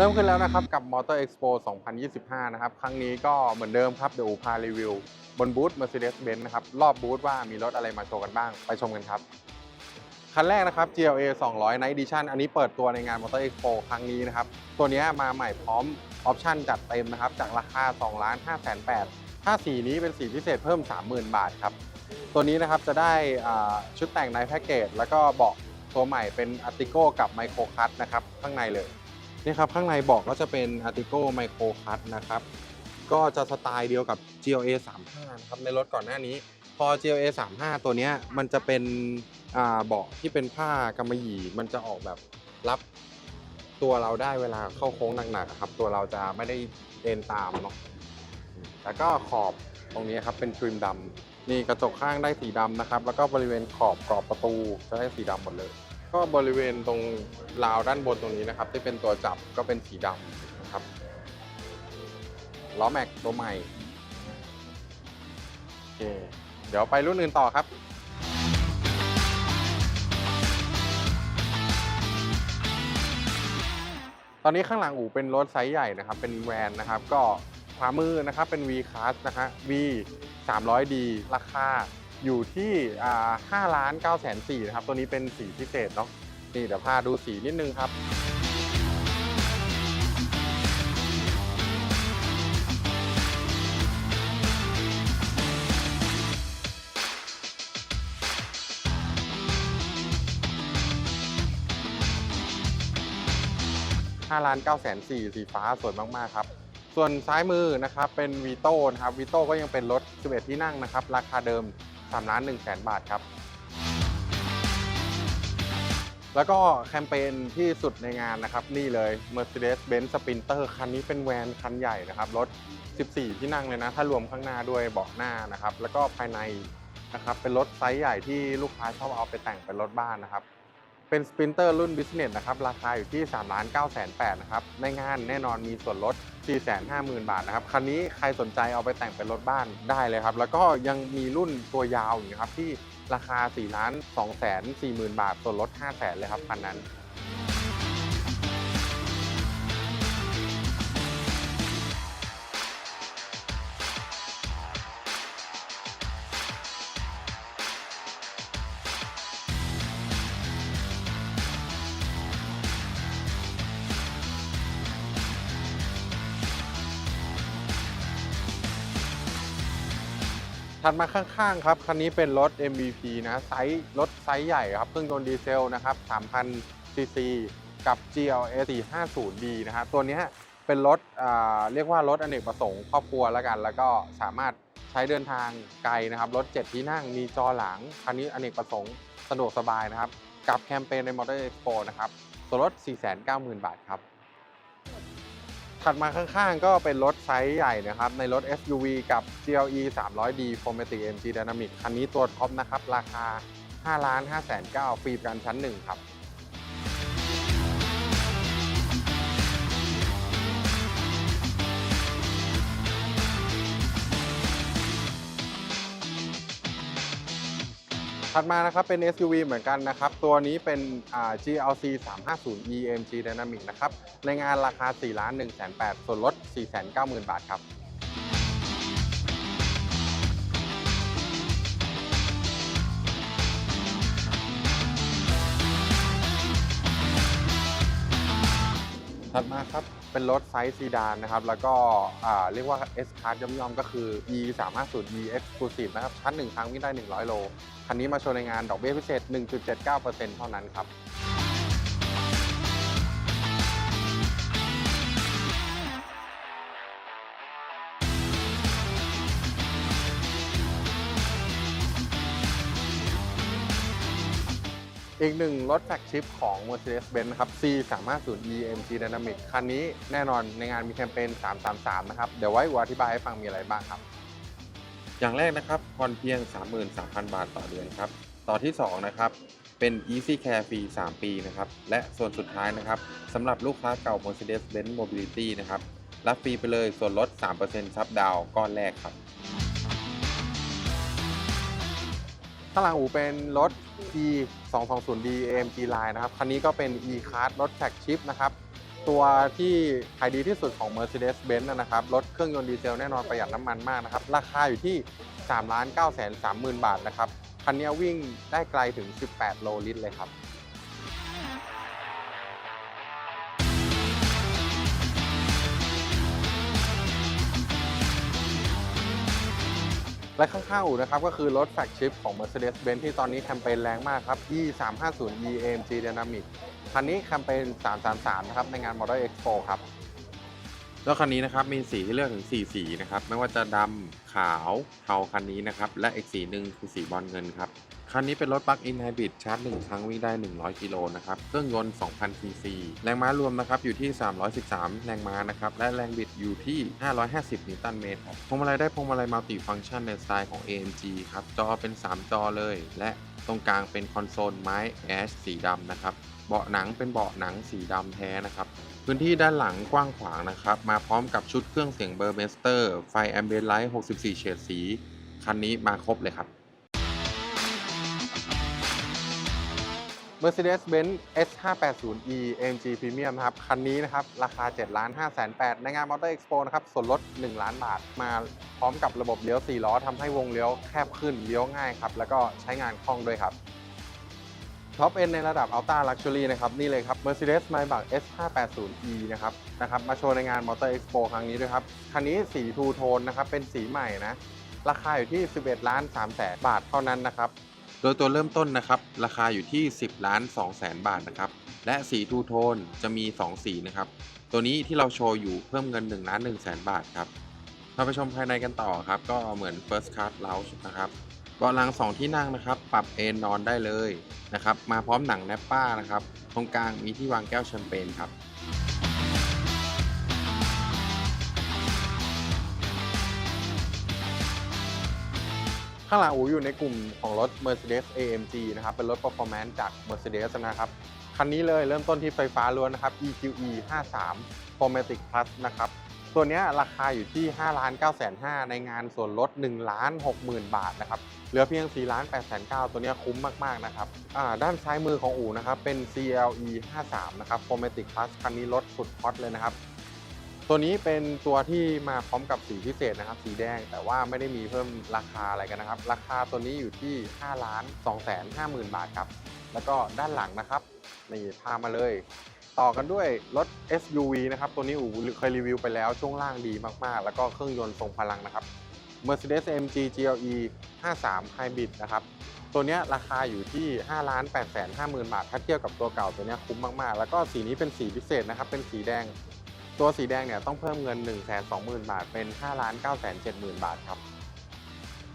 เริ่มขึ้นแล้วนะครับกับ Motor Expo 2025 นะครับ ครั้งนี้ก็เหมือนเดิมครับ เดี๋ยวพารีวิว บนบูธ Mercedes-Benz นะครับ รอบบูธว่ามีรถอะไรมาโชว์กันบ้าง ไปชมกันครับ คันแรกนะครับ GLA 200 Night Edition อันนี้เปิดตัวในงาน Motor Expo ครั้งนี้นะครับ ตัวนี้มาใหม่พร้อมออปชั่นจัดเต็มนะครับ จากราคา 2 5 8 0 0ถ้าสีนี้เป็นสีพิเศษเพิ่ม 30,000 บาทครับ ตัวนี้นะครับจะได้ชุดแต่งในแพ็กเกจแล้วก็เบาะตัวใหม่เป็นอาร์ติโกกับไมโครคัตนะครับข้างในเลย นี่ครับข้างในเบอกก็จะเป็น Artigo Micro Cut นะครับ ก็จะสไตล์เดียวกับ GLA 35นะครับในรถก่อนหน้านี้ พอ GLA 35ตัวนี้มันจะเป็นเบาะที่เป็นผ้ากำมะหยี่มันจะออกแบบรับตัวเราได้เวลาเข้าโค้งหนักๆครับ ตัวเราจะไม่ได้เอ็นตามเนาะแล้วก็ขอบตรงนี้ครับเป็นทริมดำนี่กระจกข้างได้สีดำนะครับ แล้วก็บริเวณขอบกรอบประตูจะได้สีดำหมดเลย ก็บริเวณตรงราวด้านบนตรงนี้นะครับ ที่เป็นตัวจับก็เป็นสีดำนะครับล้อแม็กตัวใหม่โอเคเดี๋ยวไปรุ่นอื่นต่อครับตอนนี้ข้างหลังอู่เป็นรถไซส์ใหญ่นะครับ เป็นแวนนะครับ ก็ขวามือนะครับเป็น V Class นะฮะ V 300D ราคา อยู่ที่อ่า5ล้าน9แสน4นะครับ ตัวนี้เป็นสีพิเศษเนาะนี่เดี๋ยวพาดูสีนิดนึงครับ5ล้าน9แสน4สีฟ้าสวยมาก ๆ ครับ ส่วนซ้ายมือนะครับเป็นวีโต้นะครับวีโต้ก็ยังเป็นรถ 11 ที่นั่งนะครับ ราคาเดิม 3ล้าน1แสนบาทครับ แล้วก็แคมเปญที่สุดในงานนะครับ นี่เลย Mercedes-Benz Sprinter คันนี้เป็นแวนคันใหญ่นะครับรถ 14 ที่นั่งเลยนะ ถ้ารวมข้างหน้าด้วยเบาะหน้านะครับ แล้วก็ภายในนะครับเป็นรถไซส์ใหญ่ที่ลูกค้าชอบเอาไปแต่งเป็นรถบ้านนะครับ เป็นสปรินเตอร์รุ่นบิสเนสนะครับ ราคาอยู่ที่3ล้าน9แสน8นะครับ ในงานแน่นอนมีส่วนลด 450,000 บาทนะครับ คันนี้ใครสนใจเอาไปแต่งเป็นรถบ้านได้เลยครับ แล้วก็ยังมีรุ่นตัวยาวอยู่ครับที่ราคา4ล้าน2แสน40,000 บาท ส่วนลด5แสนเลยครับคันนั้น ถัดมาข้างๆครับ คันนี้เป็นรถ MVP นะไซส์รถไซส์ใหญ่ครับเครื่องยนต์ดีเซลนะครับ3,000ซีซีกับ GLA 450D นะครับตัวนี้เป็นรถเรียกว่ารถอเนกประสงค์ครอบครัวแล้วกัน แล้วก็สามารถใช้เดินทางไกลนะครับรถ 7 ที่นั่งมีจอหลัง คันนี้อเนกประสงค์สะดวกสบายนะครับ กับแคมเปญใน Motor Expo นะครับส่วนลด490,000 บาทครับ ถัดมาข้างๆ ก็เป็นรถไซส์ใหญ่นะครับ ในรถ SUV กับ GLE 300D Formatic MG Dynamic คันนี้ตัวท็อปนะครับ ราคา5ล้าน5แสน9ฟรีประกันชั้น 1 ครับ ถัดมานะครับเป็น SUV เหมือนกันนะครับ ตัวนี้เป็น GLC 350 EMG Dynamic นะครับ ในงานราคา4ล้าน1แสน8ส่วนลด 490,000 บาทครับ ถัดมาครับ เป็นรถไซส์ซีดานนะครับ แล้วก็เรียกว่า S Class ย่อมๆ ก็คือ E 3 5 0 E Exclusive นะครับ ชั้น 1 ครั้งวิ่งได้ 100 โล คันนี้มาโชว์ในงานดอกเบี้ยพิเศษ 1.79%เท่านั้นครับ อีกหนึ่งรถแฟกชิพของ Mercedes-Benz นะครับ C 3 5 0 EMG Dynamic คันนี้แน่นอนในงานมีแคมเปญ 333 นะครับ เดี๋ยวไว้อธิบายให้ฟังมีอะไรบ้างครับ อย่างแรกนะครับผ่อนเพียง 33,000 บาทต่อเดือนครับ ต่อที่ 2 นะครับ เป็น Easy Care ฟรี 3 ปีนะครับ และส่วนสุดท้ายนะครับสำหรับลูกค้าเก่า Mercedes-Benz Mobility นะครับ รับฟรีไปเลยส่วนลด 3%ซับดาวก้อนแรกครับ ข้างหลังอูเป็นรถ E 2 2 0 D AMG Line นะครับ คันนี้ก็เป็น E Class รถแท็กชิปนะครับ ตัวที่ขายดีที่สุดของ Mercedes-Benz นะนะครับ รถเครื่องยนต์ดีเซลแน่นอนประหยัดน้ำมันมากนะครับ ราคาอยู่ที่ 3 9 3 0 0 0 0 บาทนะครับ คันนี้วิ่งได้ไกลถึง 18 โลลิตรเลยครับ และข้างๆอู่นะครับก็คือรถแฟลกชิพของ Mercedes-Benz ที่ตอนนี้แคมเปญแรงมากครับ E 3 5 0 E AMG Dynamic คันนี้แคมเปญ333 นะครับ ในงาน Model Expo ครับ แล้วคันนี้นะครับมีสีให้เลือกถึง4สีนะครับไม่ว่าจะดำขาวเทาคันนี้นะครับและอีกสีหนึ่งคือสีบอลเงินครับคันนี้เป็นรถปลั๊กอินไฮบริดชาร์จ1ครั้งวิ่งได้ 100 กิโลนะครับเครื่องยนต์ 2,000 ซีซี แรงม้ารวมนะครับอยู่ที่ 313 แรงม้านะครับและแรงบิดอยู่ที่ 550 นิวตันเมตรพวงมาลัยได้พวงมาลัยมัลติฟังก์ชันในสไตล์ของ AMG ครับจอเป็น 3 จอเลย และ ตรงกลางเป็นคอนโซลไม้แอชสีดำนะครับ เบาะหนังเป็นเบาะหนังสีดำแท้นะครับ พื้นที่ด้านหลังกว้างขวางนะครับ มาพร้อมกับชุดเครื่องเสียงเบอร์เมสเตอร์ ไฟแอมเบียนไลท์ 64 เฉดสี คันนี้มาครบเลยครับ Mercedes-Benz S580e AMG Premium นะครับ คันนี้นะครับ ราคา7 5 8 0 0 0ในงาน Motor Expo นะครับ ส่วนลด 1 ล้านบาท มาพร้อมกับระบบเลี้ยว 4 ล้อทำให้วงเลี้ยวแคบขึ้น เลี้ยวง่ายครับ แล้วก็ใช้งานคล่องด้วยครับท็อปเอ็นในระดับ Ultra Luxury นะครับ นี่เลยครับ Mercedes Maybach S580e นะครับนะครับ มาโชว์ในงาน Motor Expo ครั้งนี้ด้วยครับ คันนี้สีทูโทนนะครับ เป็นสีใหม่นะ ราคาอยู่ที่ 11 ล้าน3แสนบาทเท่านั้นนะครับ โดยตัวเริ่มต้นนะครับ ราคาอยู่ที่ 10 ล้าน2แสนบาทนะครับ และสีทูโทนจะมี 2 สีนะครับ ตัวนี้ที่เราโชว์อยู่เพิ่มเงิน1ล้าน1แสนบาทครับเราไปชมภายในกันต่อครับ ก็เหมือน First Class Lounge นะครับเบาะหลัง 2 ที่นั่งนะครับ ปรับเอนนอนได้เลยนะครับ มาพร้อมหนังแนปป้านะครับ ตรงกลางมีที่วางแก้วแชมเปญครับ ข้างหลังอูอยู่ในกลุ่มของรถ Mercedes AMG นะครับ เป็นรถ performance จาก Mercedes นะครับ คันนี้เลยเริ่มต้นที่ไฟฟ้าล้วนนะครับ EQE 53 Formatic Plus นะครับ ตัวนี้ราคาอยู่ที่ 5 ล้าน9แสน5ในงานส่วนลด1ล้าน6หมื่นบาทนะครับ เหลือเพียง 4 ล้าน8แสน9ตัวนี้คุ้มมาก ๆ นะครับอ่าด้านซ้ายมือของอู่นะครับ เป็น CLE 53 นะครับ Formatic Plus คันนี้ลดสุดฮอตเลยนะครับ ตัวนี้เป็นตัวที่มาพร้อมกับสีพิเศษนะครับ สีแดงแต่ว่าไม่ได้มีเพิ่มราคาอะไรกันนะครับ ราคาตัวนี้อยู่ที่ 5 ล้าน2แสน5หมื่นบาทครับ แล้วก็ด้านหลังนะครับนี่พามาเลย ต่อกันด้วยรถ SUV นะครับ ตัวนี้อู๋เคยรีวิวไปแล้วช่วงล่างดีมากๆ แล้วก็เครื่องยนต์ทรงพลังนะครับ Mercedes AMG GLE 53 Hybrid นะครับตัวนี้ราคาอยู่ที่5ล้าน8แสน5หมื่นบาท ถ้าเทียบกับตัวเก่าตัวนี้คุ้มมากๆ แล้วก็สีนี้เป็นสีพิเศษนะครับ เป็นสีแดง ตัวสีแดงเนี่ยต้องเพิ่มเงิน 1 2 0 0 0 0 บาท เป็น5ล้าน9 7 0 0 0 0 บาทครับ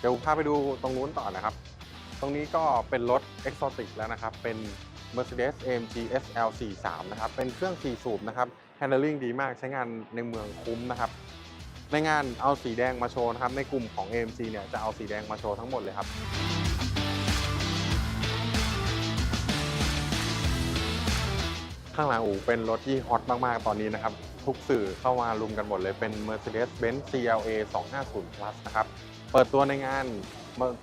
เดี๋ยวพาไปดูตรงนู้นต่อนะครับ ตรงนี้ก็เป็นรถ Exotic แล้วนะครับ เป็น Mercedes AMG SL 43นะครับ เป็นเครื่อง 4 สูบนะครับ Handling ดีมาก ใช้งานในเมืองคุ้มนะครับ ในงานเอาสีแดงมาโชว์นะครับ ในกลุ่มของ AMG เนี่ยจะเอาสีแดงมาโชว์ทั้งหมดเลยครับข้างหลังอูเป็นรถที่ฮอตมาก ๆ ตอนนี้นะครับ ทุกสื่อเข้ามารุมกันหมดเลยเป็น Mercedes-Benz CLA 250 Plus นะครับ เปิดตัวในงาน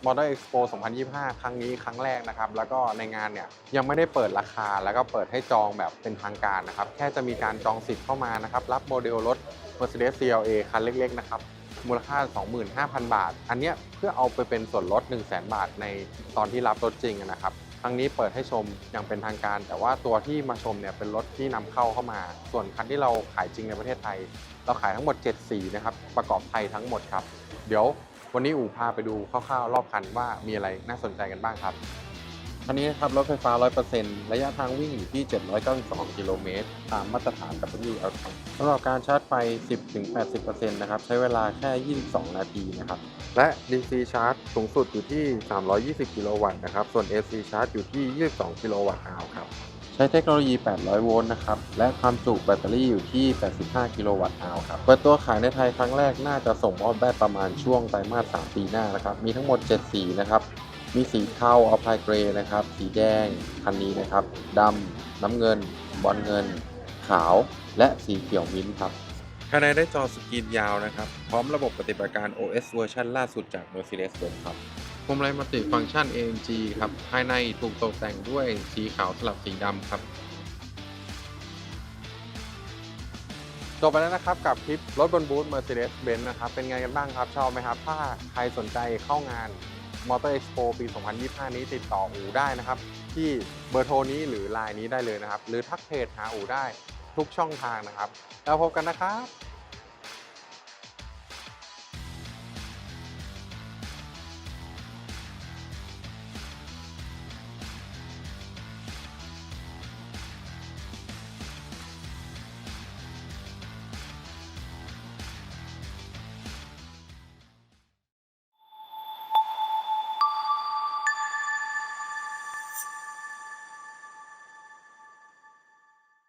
Model Expo 2025 ครั้งนี้ครั้งแรกนะครับ แล้วก็ในงานเนี่ยยังไม่ได้เปิดราคา แล้วก็เปิดให้จองแบบเป็นทางการนะครับ แค่จะมีการจองสิทธิ์เข้ามานะครับ รับโมเดลรถ Mercedes CLA คันเล็ก ๆ นะครับ มูลค่า 25,000 บาท อันเนี้ยเพื่อเอาไปเป็นส่วนลด 100,000บาทในตอนที่รับรถจริงนะครับ ครั้งนี้เปิดให้ชมอย่างเป็นทางการ แต่ว่าตัวที่มาชมเนี่ยเป็นรถที่นำเข้าเข้ามา ส่วนคันที่เราขายจริงในประเทศไทย เราขายทั้งหมด 7 สีนะครับประกอบไทยทั้งหมดครับ เดี๋ยววันนี้อูพาไปดูคร่าวๆรอบคันว่ามีอะไรน่าสนใจกันบ้างครับ คันนี้นะครับรถไฟฟ้า 100%ระยะทางวิ่งอยู่ที่ 792 กิโลเมตร ตามมาตรฐาน WLTP สำหรับการชาร์จไฟ 10-80%นะครับ ใช้เวลาแค่ 22 นาทีนะครับ และ DC ชาร์จสูงสุดอยู่ที่ 320 กิโลวัตต์นะครับ ส่วน AC ชาร์จอยู่ที่ 22 กิโลวัตต์อาวครับ ใช้เทคโนโลยี 800 โวลต์นะครับ และความจุแบตเตอรี่อยู่ที่ 85 กิโลวัตต์อาวครับ เปิดตัวขายในไทยครั้งแรกน่าจะส่งมอบได้ประมาณช่วงไตรมาส 3 ปีหน้านะครับ มีทั้งหมด 7 สีนะครับ มีสีเทาอัลพายเกรย์นะครับ สีแดงคันนี้นะครับดำน้ำเงิน บอลเงิน ขาว และสีเขียวมิ้นท์ครับภายในได้จอสกรีนยาวนะครับ พร้อมระบบปฏิบัติการ OS เวอร์ชันล่าสุดจาก Mercedes-Benz ครับพวงมาลัยมัลติฟังก์ชัน AMG ครับ ภายในถูกตกแต่งด้วยสีขาวสลับสีดำครับจบไปแล้วนะครับกับคลิปรถบนบูธ Mercedes-Benz นะครับ เป็นไงกันบ้างครับ ชอบไหมครับ ถ้าใครสนใจเข้างาน Motor Expo ปี 2025 นี้ติดต่ออูได้นะครับ ที่เบอร์โทรนี้หรือไลน์นี้ได้เลยนะครับ หรือทักเพจหาอูได้ทุกช่องทางนะครับ แล้วพบกันนะครับ